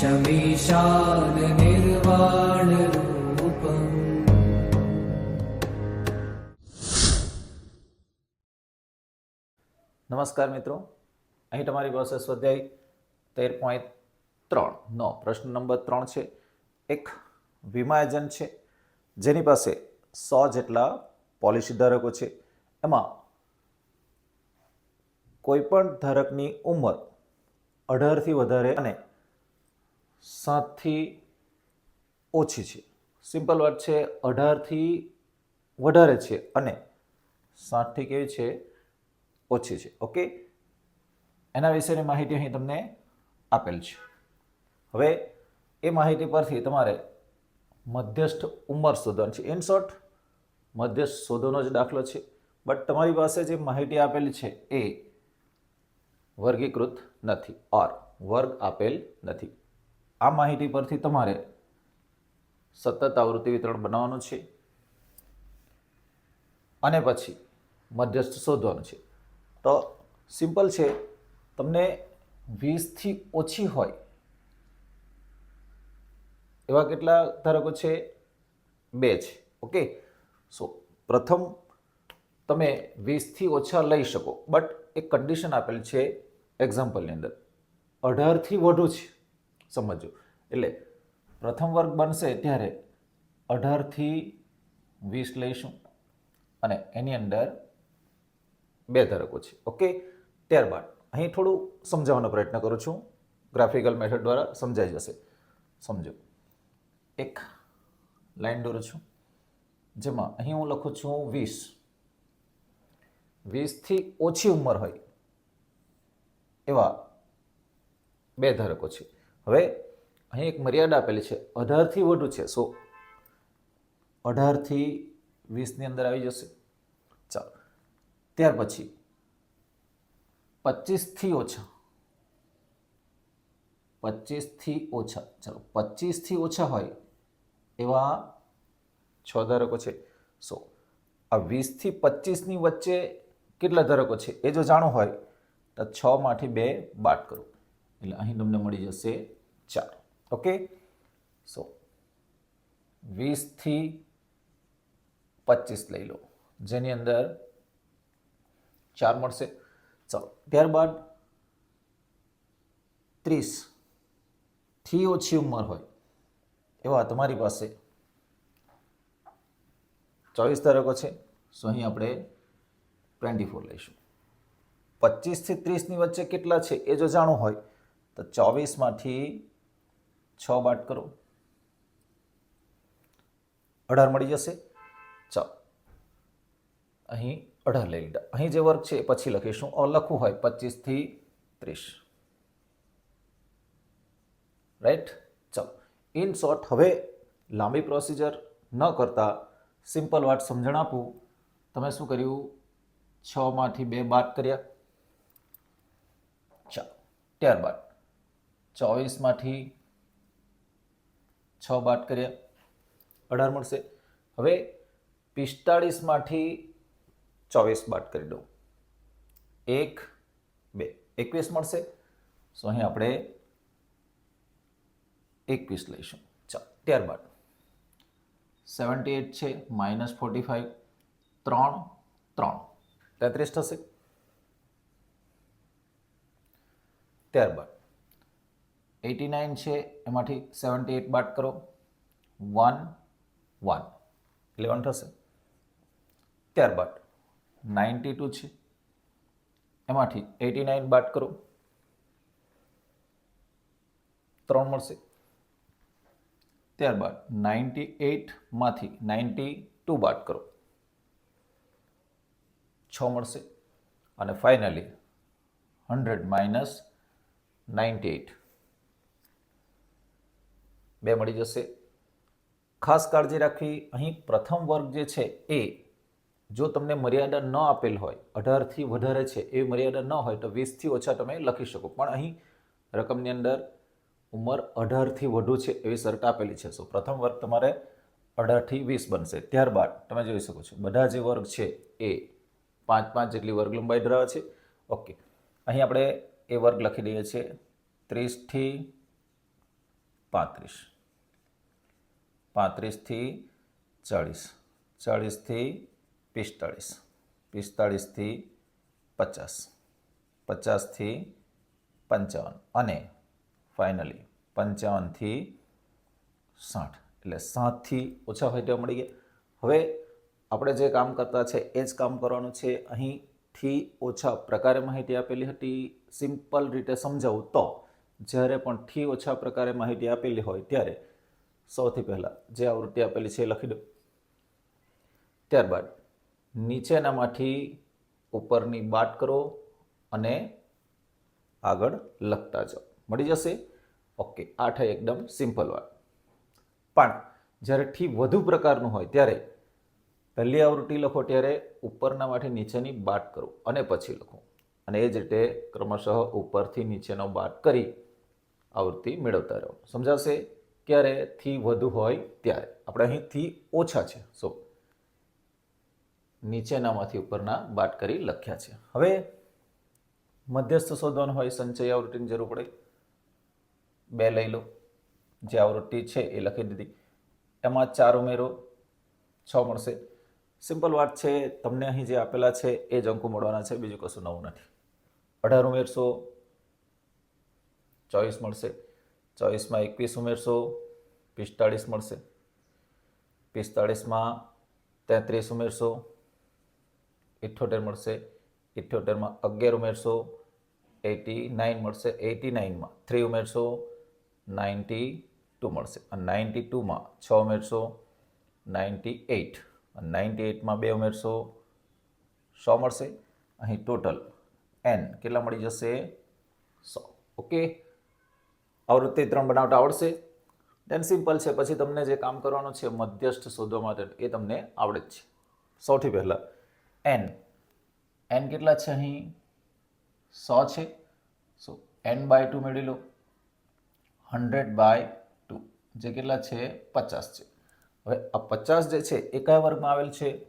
शमीशाननिर्वाणरूपम् નમસ્કાર મિત્રો અહીં તમારી પાસે સ્વાધ્યાય તેર પોઈન્ટ ત્રણનો પ્રશ્ન નંબર ત્રણ છે એક વીમા એજન્ટ છે જેની પાસે સો જેટલા પોલિસી ધારકો છે એમાં કોઈપણ ધારકની ઉંમર અઢારથી વધારે અને સાતથી ઓછી છે. સિમ્પલ વાત છે, અઢારથી વધારે છે અને સાઠથી કેવી છે? ઓછી છે. ઓકે એના વિશેની માહિતી અહીં તમને આપેલ છે. હવે એ માહિતી પરથી તમારે મધ્યસ્થ ઉંમર શોધવાની છે. ઇન શોર્ટ મધ્યસ્થ શોધવાનો જ દાખલો છે. બટ તમારી પાસે જે માહિતી આપેલી છે એ વર્ગીકૃત નથી. ઓર વર્ગ આપેલ નથી. આ માહિતી પરથી તમારે સતત આવૃત્તિ વિતરણ બનાવવાનું છે અને પછી મધ્યસ્થ શોધવાનું છે. તો સિમ્પલ છે, તમને વીસથી ઓછી હોય એવા કેટલા ધારકો છે? બે છે. ઓકે સો પ્રથમ તમે વીસથી ઓછા લઈ શકો બટ એક કન્ડિશન આપેલ છે એક્ઝામ્પલની અંદર. અઢારથી વધુ છે. સમજો એટલે પ્રથમ વર્ગ બનશે ત્યારે અઢારથી વીસ લઈશું અને એની અંદર બે ધારકો છે. ઓકે? ત્યારબાદ અહીં થોડું સમજાવવાનો પ્રયત્ન કરું છું. ગ્રાફિકલ મેથડ દ્વારા સમજાઈ જશે. સમજો. એક લાઈન દોરું છું. જેમાં અહીં હું લખું છું વીસ. વીસથી ઓછી ઉંમર હોય એવા બે ધારકો છે. હવે અહીં એક મર્યાદા આપેલી છે, અઢારથી વધુ છે. સો અઢારથી વીસની અંદર આવી જશે. ચાલો, ત્યાર પછી પચીસથી ઓછા પચીસથી ઓછા, ચાલો, પચીસથી ઓછા હોય એવા છ ધારકો છે. સો આ વીસથી પચીસની વચ્ચે કેટલા ધારકો છે? એ જો જાણવું હોય, તો છમાંથી બે બાદ કરો. એટલે અહીં તમને મળી જશે ચાર ઓકે સો વીસથી પચીસ લઈ લો. જેની અંદર ચાર મળશે. ચાલો, ત્યારબાદ ત્રીસથી ઓછી ઉંમર હોય, એવા તમારી પાસે ચોવીસ ધારકો છે. સો અહીં આપણે ટ્વેન્ટી ફોર લઈશું પચીસથી ત્રીસની વચ્ચે કેટલા છે એ જો જાણવું હોય, તો ચોવીસમાંથી છ બાદ કરો. અઢાર મળી જશે. ચાલો. અહીં અઢાર લઈ લીધા. અહીં જે વર્ગ છે પછી લખીશું. ઓર લખવું હોય પચીસથી ત્રીસ. રાઈટ ચાલો. ઇન શોર્ટ હવે લાંબી પ્રોસિજર ન કરતાં સિમ્પલ વાત સમજણ આપું. તમે શું કર્યું? છમાંથી બે બાદ કર્યા. ચાલો. ત્યારબાદ ચોવીસમાંથી છ બાદ કર્યા, અઢાર મળશે. હવે પિસ્તાળીસમાંથી ચોવીસ બાદ કરી દઉં. એક, બે, એકવીસ મળશે. સો અહીં આપણે એકવીસ લઈશું. ચાલો ત્યારબાદ સેવન્ટી એટ છે, માઇનસ ફોર્ટી ફાઇવ, ત્રણ ત્રણ. તેત્રીસ થશે. ત્યારબાદ એટી નાઇન છે, એમાંથી સેવન્ટી એટ બાદ કરો. One one. ઇલેવન થશે. ત્યારબાદ નાઇન્ટી ટુ છે, એમાંથી એટી નાઇન બાદ કરો. ત્રણ મળશે. ત્યારબાદ નાઇન્ટી એટમાંથી નાઇન્ટી ટુ બાદ કરો. છ મળશે. અને finally hundred minus ninety eight. બે મળી જશે. ખાસ કાળજી રાખવી. અહીં પ્રથમ વર્ગ જે છે એ, જો તમને મર્યાદા ન આપેલ હોય, અઢારથી વધારે છે એવી મર્યાદા ન હોય તો વીસથી ઓછા તમે લખી શકો. પણ અહીં રકમની અંદર ઉંમર અઢારથી વધુ છે એવી શરત આપેલી છે. સો પ્રથમ વર્ગ તમારે અઢારથી વીસ બનશે. ત્યારબાદ તમે જોઈ શકો છો, બધા જે વર્ગ છે એ, પાંચ પાંચ જેટલી વર્ગ લંબાઈ ધરાવે છે. ઓકે અહીં આપણે એ વર્ગ લખી દઈએ છીએ, ત્રીસથી પાંત્રીસ. પાંત્રીસથી ચાળીસ. ચાળીસથી પિસ્તાળીસ. પિસ્તાળીસથી પચાસ. પચાસથી પંચાવન. અને ફાઇનલી પંચાવનથી સાઠ. એટલે સાતથી ઓછા હોય તેવા મળી ગયા. હવે આપણે જે કામ કરતા છે એ જ કામ કરવાનું છે. અહીંથી ઓછા પ્રકારે માહિતી આપેલી હતી. સિમ્પલ રીતે સમજાવું તો જ્યારે પણ થી ઓછા પ્રકારે માહિતી આપેલી હોય ત્યારે સૌથી પહેલાં જે આવૃત્તિ આપેલી છે એ લખી દો. ત્યારબાદ નીચેનામાંથી ઉપરની બાટ કરો અને આગળ લખતા જાઓ. મળી જશે? ઓકે, આ થઈ એકદમ સિમ્પલ વાત. પણ જ્યારે થી વધુ પ્રકારનું હોય ત્યારે પહેલી આવૃત્તિ લખો ત્યારે ઉપરનામાંથી નીચેની બાટ કરો અને પછી લખો. અને એ જ રીતે ક્રમશઃ ઉપરથી નીચેનો બાટ કરી આવૃત્તિ મેળવતા રહો. સમજાશે? ક્યારે થી વધુ હોય ત્યારે. આપણે અહીં થી ઓછા છે. સો નીચેનામાંથી ઉપરના બાટ કરી લખ્યા છે. હવે મધ્યસ્થ શોધવાનું હોય, સંચય આવૃત્તિની જરૂર પડે. બે લઈ લો. જે આવૃત્તિ છે એ લખી દીધી. એમાં ચાર ઉમેરો, છ મળશે. સિમ્પલ વાત છે, તમને અહીં જે આપેલા છે એ જ અંકો મળવાના છે, બીજું કશું નવું નથી. અઢાર ઉમેરશો, ચોવીસ મળશે. ચોવીસમાં એકવીસ ઉમેરશો, પિસ્તાળીસ મળશે. પિસ્તાળીસમાં તેત્રીસ ઉમેરશો ઇઠ્ઠોતેર મળશે. ઇઠ્ઠોતેરમાં અગિયાર ઉમેરશો, એટી નાઇન મળશે. એટી નાઇનમાં થ્રી ઉમેરશો, નાઇન્ટી ટુ મળશે. અને નાઇન્ટી ટુમાં છ ઉમેરશો, નાઇન્ટી એઇટ અને નાઇન્ટી એઇટમાં બે ઉમેરશો, સો મળશે. અહીં ટોટલ એન કેટલા મળી જશે? સો. ઓકે? આવૃત્તિ ત્રણ બનાવતા આવડશે. દેન સિમ્પલ છે પછી તમને જે કામ કરવાનું છે મધ્યસ્થ શોધવા માટે એ તમને આવડે જ છે. સૌથી પહેલાં. એન એન કેટલા છે અહીં? સો છે. સો એન બાય ટુ મેળવી લો. હંડ્રેડ બાય ટુ જે કેટલા છે? પચાસ છે. હવે આ પચાસ જે છે એ કયા વર્ગમાં આવેલ છે?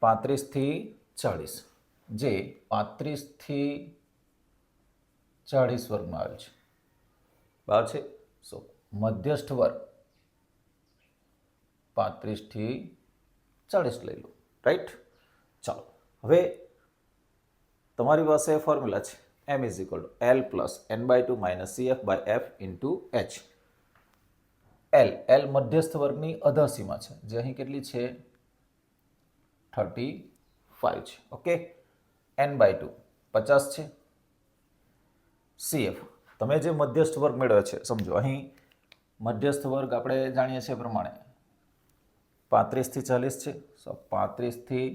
પાંત્રીસથી ચાળીસ. જે પાંત્રીસથી ચાળીસ વર્ગમાં આવેલ છે. બરાબર છે? સો. મધ્યસ્થ વર્ગ. પાંત્રીસથી ચાળીસ લઈ લો. રાઈટ? ચાલો. હવે તમારી પાસે ફોર્મ્યુલા છે. M is equal to L plus N by two minus C F by F into H L L મધ્યસ્થ વર્ગની અધસીમા છે. જે અહીં કેટલી છે? થર્ટી ફાઇવ છે. ઓકે? એન બાય ટુ પચાસ છે? સીએફ તમે જે મધ્યસ્થ વર્ગ મેળવ્યો છે, સમજો. અહીં મધ્યસ્થ વર્ગ આપણે જાણીએ છીએ પ્રમાણે પાંત્રીસથી ચાલીસ છે. સો પાંત્રીસથી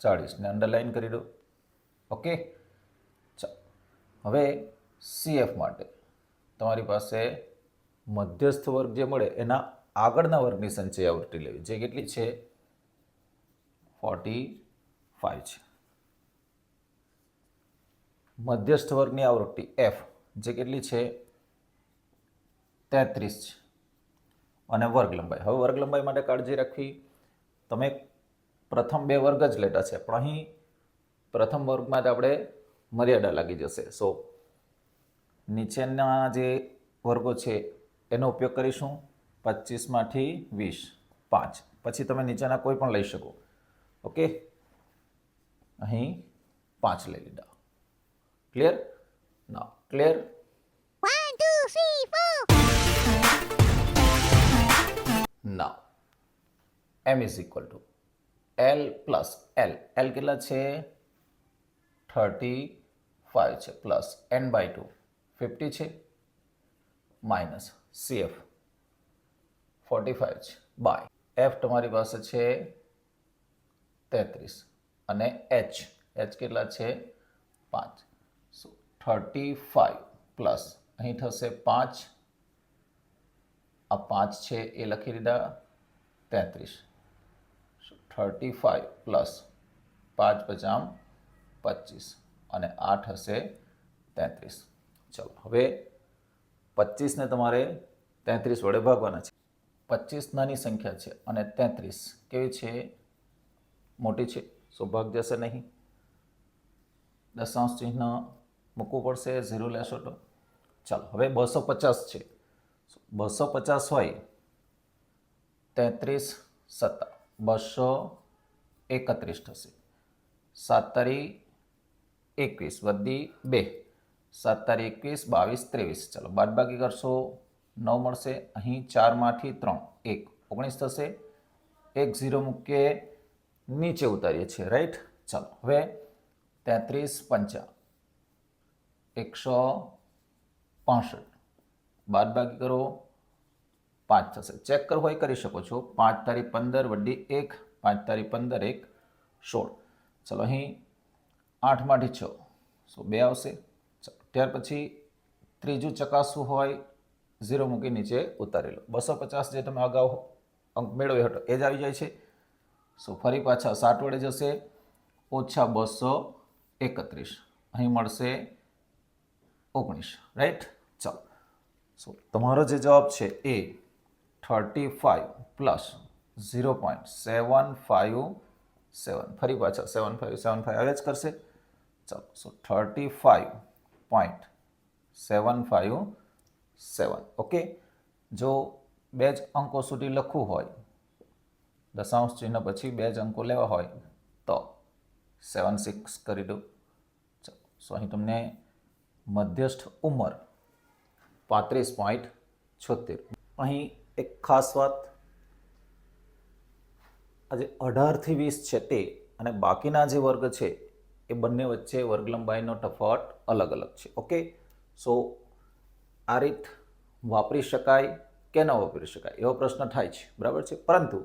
ચાળીસને અંડરલાઇન કરી દો. ઓકે હવે સીએફ માટે તમારી પાસે મધ્યસ્થ વર્ગ જે મળે એના આગળના વર્ગની સંચય આવૃત્તિ લેવી. જે કેટલી છે? ફોર્ટી ફાઇવ છે. મધ્યસ્થ વર્ગની આવૃત્તિ એફ જે કેટલી છે? તેત્રીસ છે. અને વર્ગ લંબાઈ હવે વર્ગ લંબાઈ માટે કાળજી રાખવી. તમે પ્રથમ બે વર્ગ જ લેતા છે, પણ અહીં પ્રથમ વર્ગમાં જ આપણે મર્યાદા લાગી જશે. સો નીચેના જે વર્ગો છે, એનો ઉપયોગ કરીશું. પચીસમાંથી વીસ, પાંચ. પછી તમે નીચેના કોઈ પણ લઈ શકો. ઓકે અહીં પાંચ લઈ લીધા. ક્લિયર ના clear One, two, three, four. now m is equal to l plus l. L કેટલા છે? થર્ટી ફાઇવ છે. Plus N by two fifty છે? Minus C F forty five છે. બાય એફ તમારી પાસે છે તેત્રીસ. અને એચ એચ કેટલા છે? પાંચ. Thirty five plus. અહીં થશે પાંચ. આ પાંચ છે એ લખી દીધા તેત્રીસ. થર્ટી ફાઇવ પ્લસ પાંચ પચામ પચીસ. અને આઠ હશે તેત્રીસ. ચલો, હવે પચીસને તમારે તેત્રીસ વડે ભાગવાના છે. પચીસ નાની સંખ્યા છે અને તેત્રીસ કેવી છે? મોટી છે, સો ભાગ જશે નહીં. દશાંશ ચિહ્ન મૂકવું પડશે ઝીરો લેશો તો. ચાલો, હવે બસો પચાસ છે. બસો પચાસ હોય, તેત્રીસ સત્તા. બસો એકત્રીસ થશે. સાત તારીખ એકવીસ વધી બે. સાત તારીખ એકવીસ, બાવીસ, ત્રેવીસ. ચાલો, બાદબાકી કરશો. નવ મળશે. અહીં ચારમાંથી ત્રણ. એક ઓગણીસ થશે. એક ઝીરો મૂકીએ. નીચે ઉતારીએ છીએ. રાઈટ? ચાલો, હવે તેત્રીસ પંચા. એકસો પાસઠ. બાદબાકી કરો, પાંચ થશે. ચેક કરવું હોય કરી શકો છો. પાંચ તારીખ પંદર વડ્ડી એક, પાંચ તારીખ પંદર એક, સોળ. ચલો, અહીં આઠમાંથી છ. સો બે આવશે. ત્યાર પછી ત્રીજું ચકાસવું હોય, ઝીરો મૂકી નીચે ઉતારી લો. બસો પચાસ જે તમે અગાઉ અંક મેળવ્યો હતો, એ જ આવી જાય છે. સો ફરી પાછા સાત વડે જશે. ઓછા બસો એકત્રીસ. અહીં મળશે ઓગણીસ રાઈટ ચાલો. સો તમારો જે જવાબ છે એ thirty five plus zero point seven five seven ફરી પાછા સેવન ફાઇવ સેવન ફાઇવ આવે જ કરશે. ચાલો so thirty five point seven five seven okay જો બે જ અંકો સુધી લખવું હોય, દશાંશ ચિહ્ન પછી બે જ અંકો લેવા હોય, તો સેવન સિક્સ કરી દો. ચાલો સો અહીં તમને મધ્યસ્થ ઉંમર પાંત્રીસ પોઈન્ટ છોતેર. અહીં એક ખાસ વાત. આજે અઢારથી વીસ છે તે અને બાકીના જે વર્ગ છે એ બંને વચ્ચે વર્ગ લંબાઈનો તફાવત અલગ અલગ છે. ઓકે? સો, આ રીત વાપરી શકાય કે ન વાપરી શકાય એવો પ્રશ્ન થાય છે. બરાબર છે? પરંતુ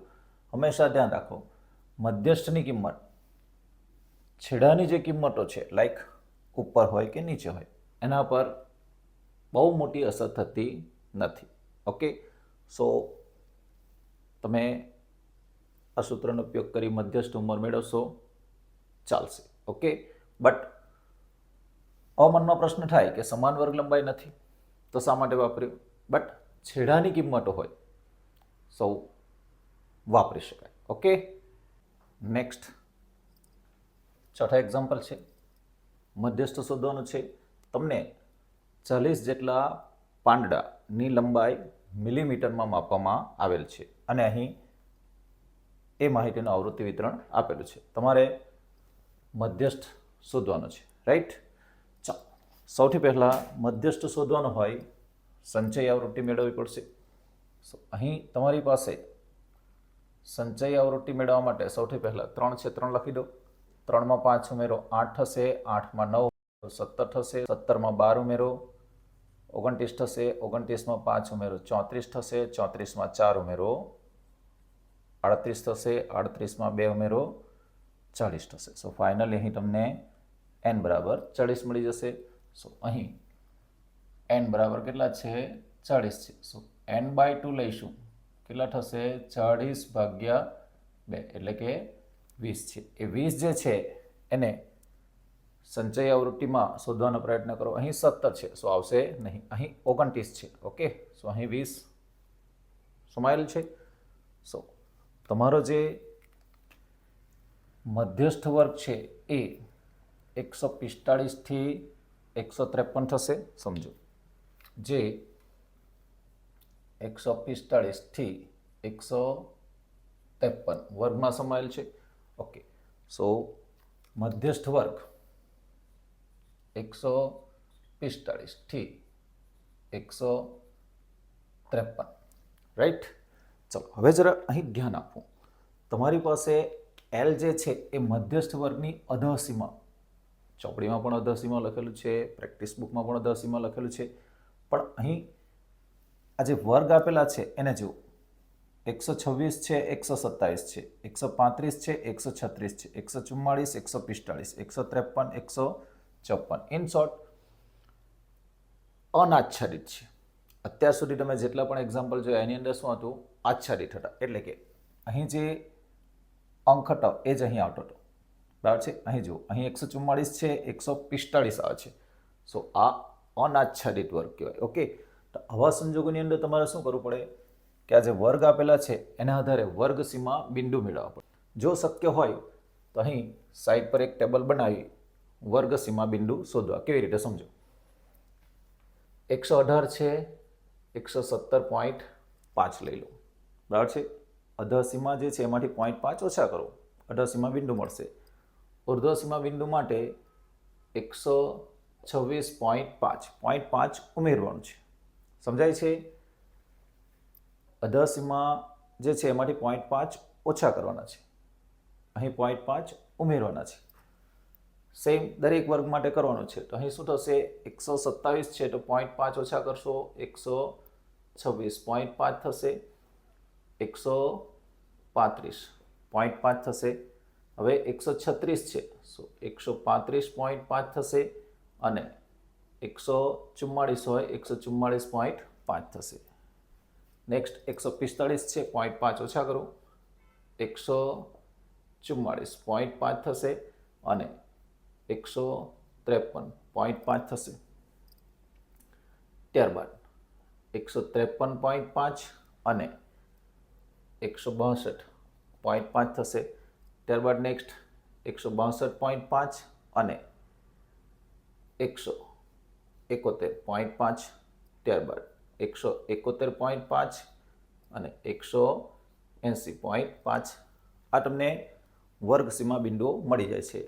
હંમેશા ધ્યાન રાખો, મધ્યસ્થની કિંમત છેડાની જે કિંમતો છે લાઈક ઉપર હોય કે નીચે હોય એના પર બહુ મોટી અસર થતી નથી. ઓકે? સો, તમે આ સૂત્રનો ઉપયોગ કરી મધ્યસ્થ ઉંમર મેળવશો. ચાલશે. ઓકે? બટ અમનમાં પ્રશ્ન થાય કે સમાન વર્ગ લંબાઈ નથી, તો શા માટે વાપર્યું? બટ, છેડાની કિંમતો હોય, સૌ વાપરી શકાય. ઓકે? નેક્સ્ટ. ચોથા એક્ઝામ્પલ છે. મધ્યસ્થ શોધવાનું છે. તમને ચાલીસ જેટલા પાંદડાની લંબાઈ મિલીમીટરમાં માપવામાં આવેલ છે. અને અહીં એ માહિતીનું આવૃત્તિ વિતરણ આપેલું છે. તમારે મધ્યસ્થ શોધવાનું છે. રાઈટ ચાલો. સૌથી પહેલાં મધ્યસ્થ શોધવાનું હોય, સંચય આવૃત્તિ મેળવવી પડશે. અહીં તમારી પાસે સંચય આવૃત્તિ મેળવવા માટે સૌથી પહેલાં ત્રણ છે, ત્રણ લખી દો. ત્રણમાં પાંચ ઉમેરો, આઠ થશે આઠમાં નવ સત્તર થશે, સત્તરમાં બાર ઉમેરો, ઓગણત્રીસ થશે, ઓગણત્રીસમાં પાંચ ઉમેરો, ચોત્રીસ થશે, ચોત્રીસમાં ચાર ઉમેરો, આડત્રીસ થશે, આડત્રીસમાં બે ઉમેરો ચાળીસ થશે. સો ફાઇનલી અહીં તમને એન બરાબર ચાળીસ મળી જશે. સો અહીં એન બરાબર કેટલા છે? ચાળીસ છે. સો એન બાય ટુ લઈશું. કેટલા થશે? ચાળીસ ભાગ્યા બે. એટલે કે વીસ છે. એ વીસ જે છે, એને સંચય આવૃત્તિમાં શોધવાનો પ્રયત્ન કરો. અહીં સત્તર છે, સો આવશે નહીં. અહીં ઓગણત્રીસ છે, ઓકે? સો અહીં વીસ સમાયેલ છે. સો તમારો જે મધ્યસ્થ વર્ગ છે એ એકસો પિસ્તાળીસથી એકસો ત્રેપન થશે, સમજો. જે એકસો પિસ્તાળીસથી એકસો ત્રેપન વર્ગમાં સમાયેલ છે, ઓકે? સો મધ્યસ્થ વર્ગ એકસો પિસ્તાળીસથી એકસો ત્રેપન. રાઈટ ચલો, હવે જરા અહીં ધ્યાન આપવું. તમારી પાસે એલ જે છે એ મધ્યસ્થ વર્ગની અધસીમા, ચોપડીમાં પણ અધસીમા લખેલું છે, પ્રેક્ટિસ બુકમાં પણ અધસીમા લખેલું છે. પણ અહીં આ જે વર્ગ આપેલા છે, એને જુઓ. એકસો છવ્વીસ છે, એકસો સત્તાવીસ છે. એકસો પાંત્રીસ છે, એકસો છત્રીસ છે. એકસો ચુમ્માળીસ, એકસો પિસ્તાળીસ. એકસો ત્રેપન, એકસો ચોપન ઇન શોર્ટ અનાચ્છાદિત છે. અત્યાર સુધી તમે જેટલા પણ એક્ઝામ્પલ જોયા, એની અંદર શું હતું? આચ્છાદિત હતા. એટલે કે અહીં જે અંક હતો, એ જ અહીં આવતો હતો. બરાબર છે? અહીં જુઓ. અહીં એકસો ચુમ્માળીસ છે, એકસો પિસ્તાળીસ આવે છે. સો આ અનાચ્છાદિત વર્ગ કહેવાય. ઓકે તો આવા સંજોગોની અંદર તમારે શું કરવું પડે? કે આ જે વર્ગ આપેલા છે, એના આધારે વર્ગ સીમા બિંદુ મેળવવા પડે. જો શક્ય હોય, તો અહીં સાઈડ પર એક ટેબલ બનાવી વર્ગ સીમા બિંદુ શોધવા. કેવી રીતે સમજો? એકસો અઢાર છે, એકસો સત્તર પોઈન્ટ પાંચ લઈ લો. બરાબર છે? અધસીમા જે છે એમાંથી પોઈન્ટ પાંચ ઓછા કરો. અધસીમા બિંદુ મળશે. ઉર્ધ્વસીમા બિંદુ માટે એકસો છવ્વીસ પોઈન્ટ પાંચ. પોઈન્ટ પાંચ ઉમેરવાનું છે. સમજાય છે? અધસીમા જે છે એમાંથી પોઈન્ટ પાંચ ઓછા કરવાના છે. અહીં પોઈન્ટ પાંચ ઉમેરવાના છે. સેમ દરેક વર્ગ માટે કરવાનું છે. તો અહીં શું થશે? એકસો સત્તાવીસ છે, તો પોઈન્ટ પાંચ ઓછા કરશો. એકસો છવ્વીસ. પોઈન્ટ પાંચ થશે. એકસો પાંત્રીસ. પોઈન્ટ પાંચ થશે. હવે એકસો છત્રીસ છે. સો એકસો પાંત્રીસ પોઈન્ટ પાંચ થશે અને એકસો ચુમ્માળીસ હોય, એકસો ચુમ્માળીસ પોઈન્ટ પાંચ થશે. નેક્સ્ટ એકસો પિસ્તાળીસ છે. પોઈન્ટ પાંચ ઓછા કરો. એકસો ચુમ્માળીસ. પોઈન્ટ પાંચ થશે અને એકસો ત્રેપન પોઈન્ટ પાંચ થશે. ત્યારબાદ એકસો ત્રેપન પોઈન્ટ પાંચ અને એકસો બાસઠ પોઈન્ટ પાંચ થશે. ત્યારબાદ નેક્સ્ટ એકસો બાસઠ પોઈન્ટ પાંચ અને એકસો એકોતેર પોઈન્ટ પાંચ. ત્યારબાદ એકસો એકોતેર પોઈન્ટ પાંચ અને એકસો એંસી પોઈન્ટ પાંચ. આ તમને વર્ગ સીમા બિંદુઓ મળી જાય છે.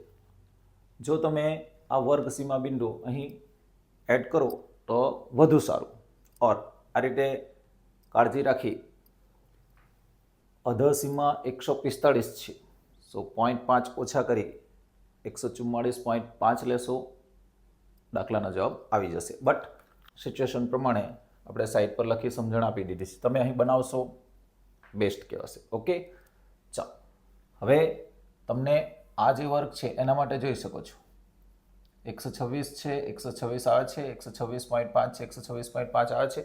જો તમે આ વર્ગ સીમા બિંદુ અહીં એડ કરો, તો વધુ સારું. ઓર આ રીતે કાળજી રાખી. અધસીમા એકસો પિસ્તાળીસ છે. સો પોઈન્ટ પાંચ ઓછા કરી. એકસો ચુમ્માળીસ પોઈન્ટ પાંચ લેશો. દાખલાનો જવાબ આવી જશે. બટ સિચ્યુએશન પ્રમાણે આપણે સાઇટ પર લખી સમજણ આપી દીધી છે. તમે અહીં બનાવશો બેસ્ટ કહેવાશે. ઓકે ચાલો. હવે તમને આ જે વર્ક છે, એના માટે જોઈ શકો છો. એકસો છવ્વીસ છે, એકસો છવ્વીસ આવે છે, એકસો છવ્વીસ પોઈન્ટ પાંચ છે, એકસો છવ્વીસ પોઈન્ટ પાંચ આવે છે.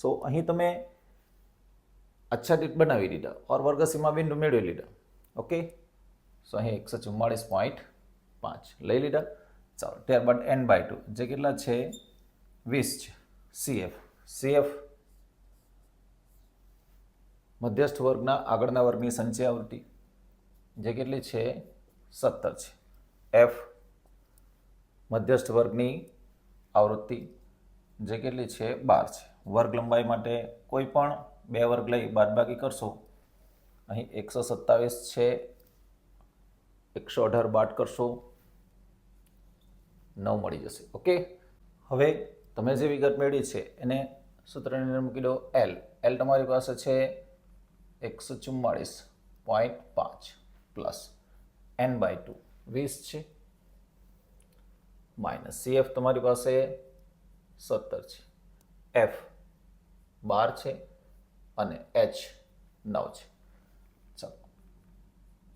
સો અહીં તમે આચ્છાદિત બનાવી દીધા ઓર વર્ગ સીમા બિંદુ મેળવી લીધા. ઓકે સો અહીં એકસો ચુમ્માળીસ પોઈન્ટ પાંચ લઈ લીધા. ચાલો ત્યારબાદ એન બાય ટુ જે કેટલા છે? વીસ છે. સીએફ સીએફ મધ્યસ્થ વર્ગના આગળના વર્ગની સંચય આવૃત્તિ જે કેટલી છે? સત્તર છે. એફ મધ્યસ્થ વર્ગની આવૃત્તિ જે કેટલી છે? બાર છે. વર્ગ લંબાઈ માટે કોઈ પણ બે વર્ગ લઈ બાદબાકી કરશો. અહીં એકસો સત્તાવીસ છે. એકસો અઢાર બાદ કરશો. નવ મળી જશે. ઓકે? હવે તમે જે વિગત મેળવી છે એને સૂત્રની અંદર મૂકી દો. એલ એલ તમારી પાસે છે એકસો ચુમ્માળીસ પોઈન્ટ પાંચ પ્લસ એન બાય ટુ વીસ છે? માઇનસ સીએફ તમારી પાસે સત્તર છે. એફ બાર છે અને એચ નવ છે. ચાલો.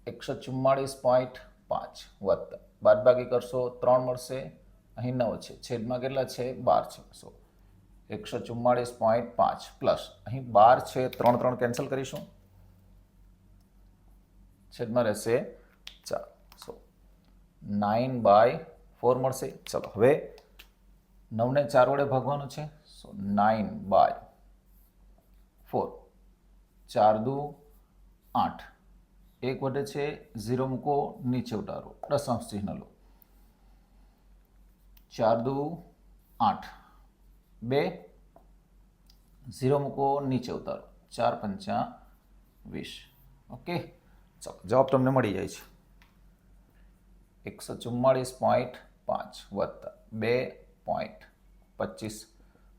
એકસો ચુમ્માળીસ પોઈન્ટ પાંચ વત્તા. બાદબાકી કરશો ત્રણ મળશે. અહીં નવ છે. છેદમાં કેટલા છે? બાર છે. સો એકસો ચુમ્માળીસ પોઈન્ટ પાંચ પ્લસ અહીં બાર છે. ત્રણ ત્રણ કેન્સલ કરીશું. છેદમાં રહેશે ચાર સો નાઇન બાય ફોર મળશે. ચલો, હવે નવને ચાર વડે ભાગવાનું છે. સો નાઇન બાય ફોર ચાર દુ આઠ. એક વડે છે ઝીરો મૂકો, નીચે ઉતારો. દશાંશ ચિહ્ન લો. ચાર દુ આઠ. બે ઝીરો મૂકો, નીચે ઉતારો. ચાર પંચા વીસ. ઓકે ચાલો, જવાબ તમને મળી જાય છે. એકસો ચુમ્માળીસ પોઈન્ટ પાંચ વત્તા બે પોઈન્ટ પચીસ.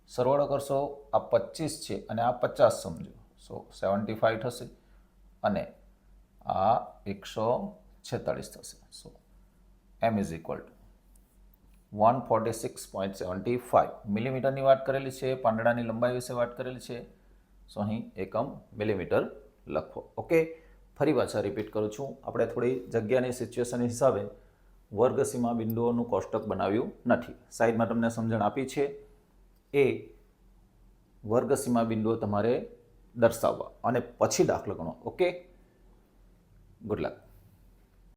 સરવાળો કરશો, આ પચીસ છે અને આ પચાસ સમજો. સો સેવન્ટી ફાઈવ થશે અને આ એકસો છેતાળીસ થશે. So M is equal to one forty six point seventy five મિલીમીટરની વાત કરેલી છે, પાંદડાની લંબાઈ વિશે વાત કરેલી છે. સો અહીં એકમ મિલીમીટર લખો. ઓકે ફરી પાછા રિપીટ કરું છું. આપણે થોડી જગ્યાની સિચ્યુએશન હિસાબે વર્ગ સીમા બિંદુઓનું કોષ્ટક બનાવ્યું નથી. સાઈડમાં તમને સમજણ આપી છે. એ વર્ગસીમા બિંદુઓ તમારે દર્શાવવા અને પછી દાખલો ગણો ઓકે? Good luck